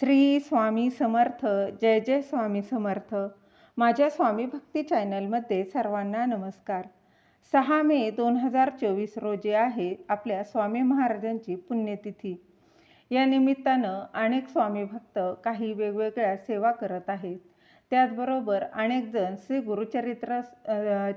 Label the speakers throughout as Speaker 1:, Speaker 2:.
Speaker 1: श्री स्वामी समर्थ जय जय स्वामी समर्थ. माझ्या स्वामी भक्ती चॅनलमध्ये सर्वांना नमस्कार. सहा मे दोन हजार चोवीस रोजी आहे आपल्या स्वामी महाराजांची पुण्यतिथी. या निमित्तानं अनेक स्वामी भक्त काही वेगवेगळ्या सेवा करत आहेत. त्याचबरोबर अनेक जण श्री गुरुचरित्र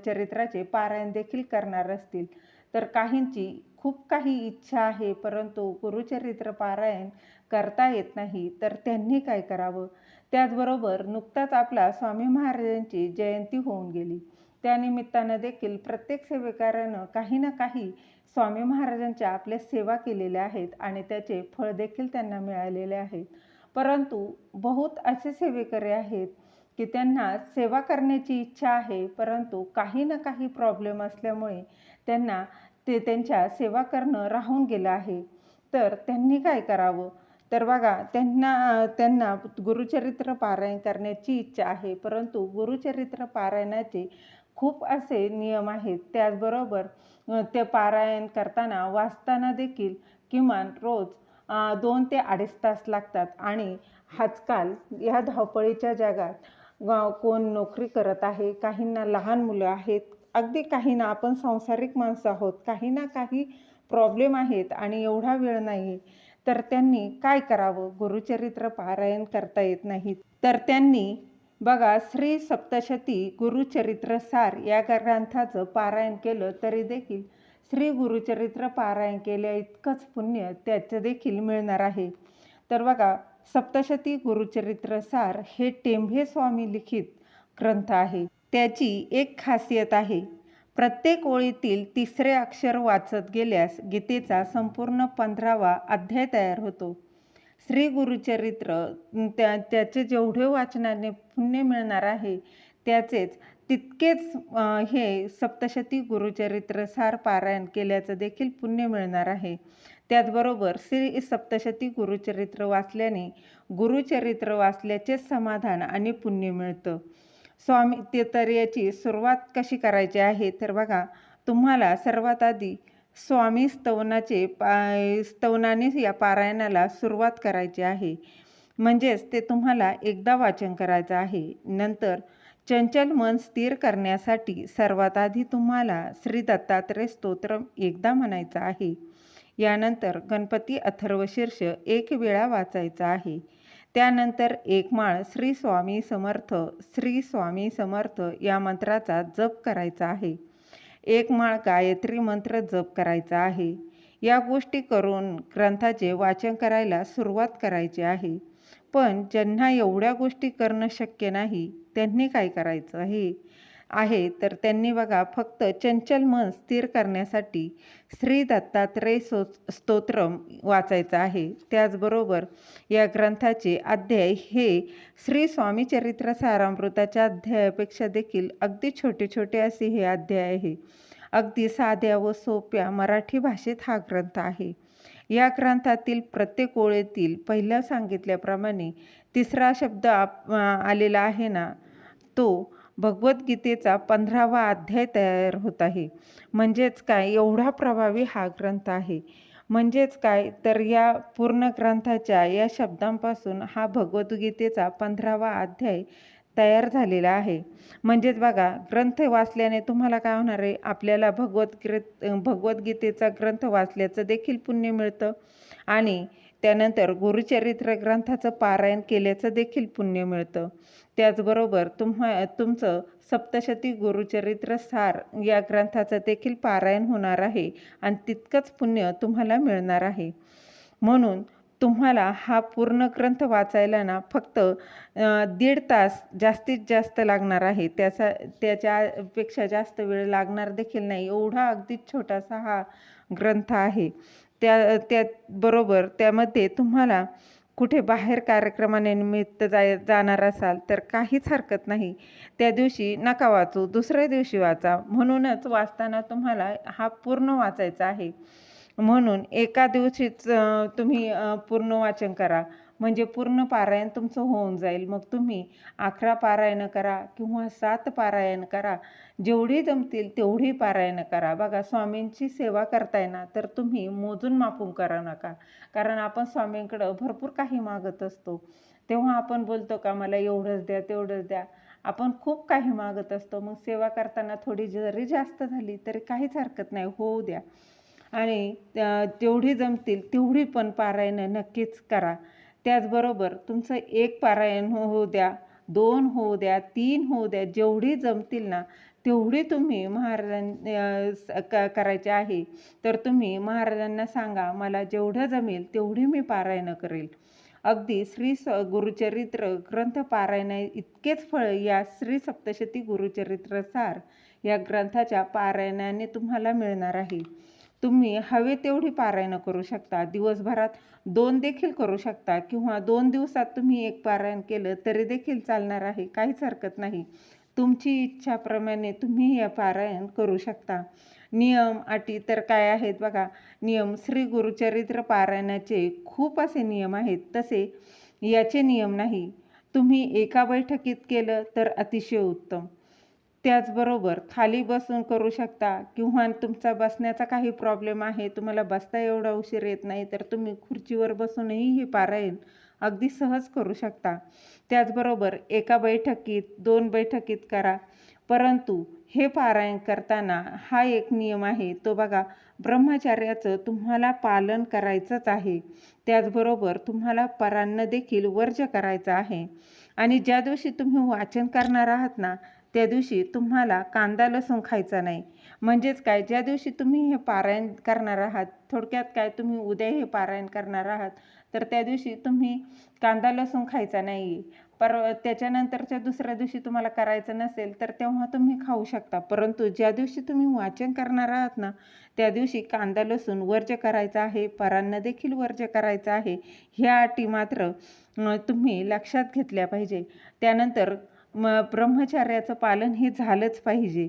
Speaker 1: चरित्राचे पारायण देखील करणार असतील. तर काहींची खूप काही इच्छा आहे परंतु गुरुचरित्र पारायण करता येत नाही तर त्यांनी काय करावं? त्याचबरोबर नुकताच आपला स्वामी महाराजांची जयंती होऊन गेली. त्यानिमित्तानं देखील प्रत्येक सेवेकऱ्यानं काही ना काही स्वामी महाराजांच्या आपल्या सेवा केलेल्या आहेत आणि त्याचे फळ देखील त्यांना मिळालेले आहेत. परंतु बहुत असे सेवेकरी आहेत की त्यांना सेवा करण्याची इच्छा आहे परंतु काही ना काही प्रॉब्लेम असल्यामुळे त्यांना ते त्यांच्या सेवा करणं राहून गेलं आहे. तर त्यांनी काय करावं? तर बघा त्यांना त्यांना गुरुचरित्र पारायण करण्याची इच्छा आहे. परंतु गुरुचरित्र पारायणाचे खूप असे नियम आहेत. त्याचबरोबर ते पारायण करताना वाचताना देखील किमान रोज दोन ते अडीच तास लागतात. आणि आजकाल या धावपळीच्या जगात कोण नोकरी करत आहे काहींना लहान मुलं आहेत अगदी काहींना आपण सांसारिक माणसं आहोत काही ना काही प्रॉब्लेम आहेत आणि एवढा वेळ नाही. तर त्यांनी काय करावं? गुरुचरित्र पारायण करता येत नाही. तर त्यांनी बघा श्री सप्तशती गुरुचरित्र सार या ग्रंथाचं पारायण केलं तरी देखील श्री गुरुचरित्र पारायण केल्या इतकंच पुण्य त्याचं देखील मिळणार आहे. तर बघा सप्तशती गुरुचरित्र सार हे टेंभे स्वामी लिखित ग्रंथ आहे. त्याची एक खासियत आहे. प्रत्येक ओळीतील तिसरे अक्षर वाचत गेल्यास गीतेचा संपूर्ण पंधरावा अध्याय तयार होतो. श्री गुरुचरित्र त्या त्याचे जेवढे वाचनाने पुण्य मिळणार आहे त्याचेच तितकेच हे सप्तशती गुरुचरित्र सार पारायण केल्याचं देखील पुण्य मिळणार आहे. त्याचबरोबर श्री सप्तशती गुरुचरित्र वाचल्याने गुरुचरित्र वाचल्याचेच समाधान आणि पुण्य मिळतं. स्वामी ते सुरुवात कशी करायची आहे? तर बघा तुम्हाला सर्वात आधी स्वामी स्तवनाचे पा स्तवनाने या पारायणाला सुरुवात करायची आहे. म्हणजेच ते तुम्हाला एकदा वाचन करायचं आहे. नंतर चंचल मन स्थिर करण्यासाठी सर्वात आधी तुम्हाला श्री दत्तात्रय स्तोत्र एकदा म्हणायचं आहे. यानंतर गणपती अथर्वशीर्ष एक वेळा वाचायचा आहे. त्यानंतर एक माळ श्री स्वामी समर्थ श्री स्वामी समर्थ या मंत्राचा जप करायचा आहे. एक माळ गायत्री मंत्र जप करायचा आहे. या गोष्टी करून ग्रंथाचे वाचन करायला सुरुवात करायची आहे. पण ज्यांना एवढ्या गोष्टी करणं शक्य नाही त्यांनी काय करायचं आहे? आहे तर त्यांनी बघा फक्त चंचल मन स्थिर करण्यासाठी श्री दत्तात्रय सो स्तोत्रम वाचायचं आहे. त्याचबरोबर या ग्रंथाचे अध्याय हे श्री स्वामी चरित्र सारामृताच्या अध्यायापेक्षा देखील अगदी छोटे छोटे असे हे अध्याय आहे. अगदी साध्या व सोप्या मराठी भाषेत हा ग्रंथ आहे. या ग्रंथातील प्रत्येक ओळीतील पहिल्या सांगितल्याप्रमाणे तिसरा शब्द आप आलेला आहे ना तो भगवद्गीतेचा पंधरावा अध्याय तयार होत आहे. म्हणजेच काय? एवढा प्रभावी हा ग्रंथ आहे. म्हणजेच काय? तर या पूर्ण ग्रंथाच्या या शब्दांपासून हा भगवद्गीतेचा पंधरावा अध्याय तयार झालेला आहे. म्हणजेच बघा ग्रंथ वाचल्याने तुम्हाला काय होणार आहे? आपल्याला भगवद्गीत भगवद्गीतेचा ग्रंथ वाचल्याचं देखील पुण्य मिळतं आणि त्यानंतर गुरुचरित्र ग्रंथाचं पारायण केल्याचं देखील पुण्य मिळतं. त्याचबरोबर तुम्हा तुमचं सप्तशती गुरुचरित्र सार या ग्रंथाचं देखील पारायण होणार आहे आणि तितकंच पुण्य तुम्हाला मिळणार आहे. म्हणून तुम्हाला हा पूर्ण ग्रंथ वाचायला ना फक्त दीड तास जास्तीत जास्त लागणार आहे. त्याचा त्याच्यापेक्षा जास्त वेळ लागणार देखील नाही. एवढा अगदीच छोटासा हा ग्रंथ आहे. त्या त्याबरोबर त्यामध्ये तुम्हाला कुठे बाहेर कार्यक्रमानिमित्त जाय जाणार असाल तर काहीच हरकत नाही. त्या दिवशी नका वाचू दुसऱ्या दिवशी वाचा. म्हणूनच वाचताना तुम्हाला हा पूर्ण वाचायचा आहे. म्हणून एका दिवशीच तुम्ही पूर्ण वाचन करा. म्हणजे पूर्ण पारायण तुमचं होऊन जाईल. मग तुम्ही अकरा पारायणं करा किंवा सात पारायण करा. जेवढी जमतील तेवढी पारायणं करा. बघा स्वामींची सेवा करताय ना तर तुम्ही मोजून मापून करा नका. कारण आपण स्वामींकडं भरपूर काही मागत असतो. तेव्हा आपण बोलतो का मला एवढंच द्या तेवढंच द्या. आपण खूप काही मागत असतो. मग सेवा करताना थोडी जरी जास्त झाली तरी काहीच हरकत नाही. होऊ द्या. आणि तेवढी जेवढी जमतील तेवढी पण पारायणं नक्कीच करा. त्याचबरोबर तुमचं एक पारायण हो- होऊ द्या दोन होऊ द्या तीन होऊ द्या जेवढी जमतील ना तेवढी तुम्ही महाराजां क करायचे आहे. तर तुम्ही महाराजांना सांगा मला जेवढं जमेल तेवढी मी पारायणं करेल. अगदी श्री स गुरुचरित्र ग्रंथ पारायण इतकेच फळ या श्री सप्तशती गुरुचरित्र सार या ग्रंथाच्या पारायणाने तुम्हाला मिळणार आहे. तुम्ही हवे तेवढी पारायणं करू शकता. दिवसभरात दोन देखील करू शकता किंवा दोन दिवसात तुम्ही एक पारायण केलं तरी देखील चालणार आहे. काहीच हरकत नाही. तुमची इच्छाप्रमाणे तुम्ही हे पारायण करू शकता. नियम अटी तर काय आहेत बघा. नियम श्री गुरुचरित्र पारायणाचे खूप असे नियम आहेत. तसे याचे नियम नाही. तुम्ही एका बैठकीत केलं तर अतिशय उत्तम. त्याचबरोबर खाली बसून करू शकता किंवा तुमचा बसण्याचा काही प्रॉब्लेम आहे तुम्हाला बसता एवढा उशीर येत नाही तर तुम्ही खुर्चीवर बसूनही हे पारायण अगदी सहज करू शकता. त्याचबरोबर एका बैठकीत दोन बैठकीत करा. परंतु हे पारायण करताना हा एक नियम आहे तो बघा ब्रह्मचार्याचं तुम्हाला पालन करायचंच आहे. त्याचबरोबर तुम्हाला परान्न देखील वर्ज करायचं आहे. आणि ज्या दिवशी तुम्ही वाचन करणार आहात ना त्या दिवशी तुम्हाला कांदा लसूण खायचा नाही. म्हणजेच काय? ज्या दिवशी तुम्ही हे पारायण करणार आहात थोडक्यात काय? तुम्ही उद्या हे पारायण करणार आहात तर त्या दिवशी तुम्ही कांदा लसूण खायचा नाही. पर त्याच्यानंतरच्या दुसऱ्या दिवशी तुम्हाला करायचं नसेल तर तेव्हा तुम्ही खाऊ शकता. परंतु ज्या दिवशी तुम्ही वाचन करणार आहात ना त्या दिवशी कांदा लसूण वर्ज्य करायचा आहे परांना देखील वर्ज्य करायचं आहे. ह्या अटी मात्र तुम्ही लक्षात घेतल्या पाहिजे. त्यानंतर म ब्रह्मचर्याचं पालन हे झालंच पाहिजे.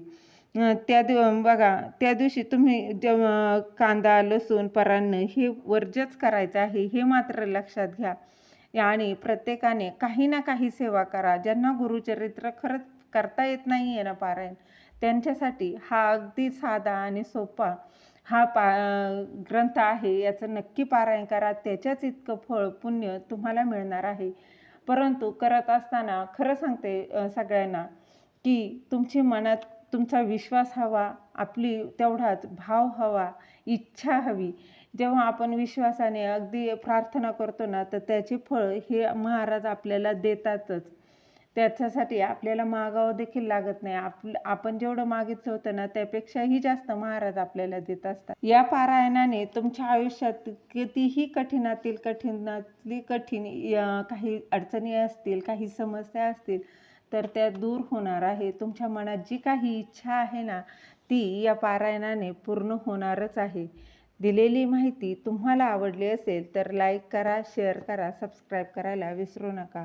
Speaker 1: त्या दिव बघा त्या दिवशी तुम्ही कांदा लसूण परान्न हे वर्जच करायचं आहे हे मात्र लक्षात घ्या. आणि प्रत्येकाने काही ना काही सेवा करा ज्यांना गुरुचरित्र खरंच करता येत नाही आहे ना पारायण त्यांच्यासाठी हा अगदी साधा आणि सोपा हा पा ग्रंथ आहे याचं नक्की पारायण करा त्याच्याच इतकं फळ पुण्य तुम्हाला मिळणार आहे. परंतु करत असताना खरं सांगते सगळ्यांना की तुमची मनात तुमचा विश्वास हवा आपली तेवढाच भाव हवा इच्छा हवी. जेव्हा आपण विश्वासाने अगदी प्रार्थना करतो ना तर त्याचे फळ हे महाराज आपल्याला देतातच. त्याच्यासाठी आपल्याला मागावं देखील लागत नाही. आप आपण जेवढं मागितलं होतं ना त्यापेक्षाही जास्त महाराज आपल्याला देत असतात. या पारायणाने तुमच्या आयुष्यात कितीही कठीणातील कठीणातली कठीण काही अडचणी असतील काही समस्या असतील तर त्या दूर होणार आहे. तुमच्या मनात जी काही इच्छा आहे ना ती या पारायणाने पूर्ण होणारच आहे. दिलेली माहिती तुम्हाला आवडली असेल तर लाईक करा शेअर करा सबस्क्राईब करायला विसरू नका.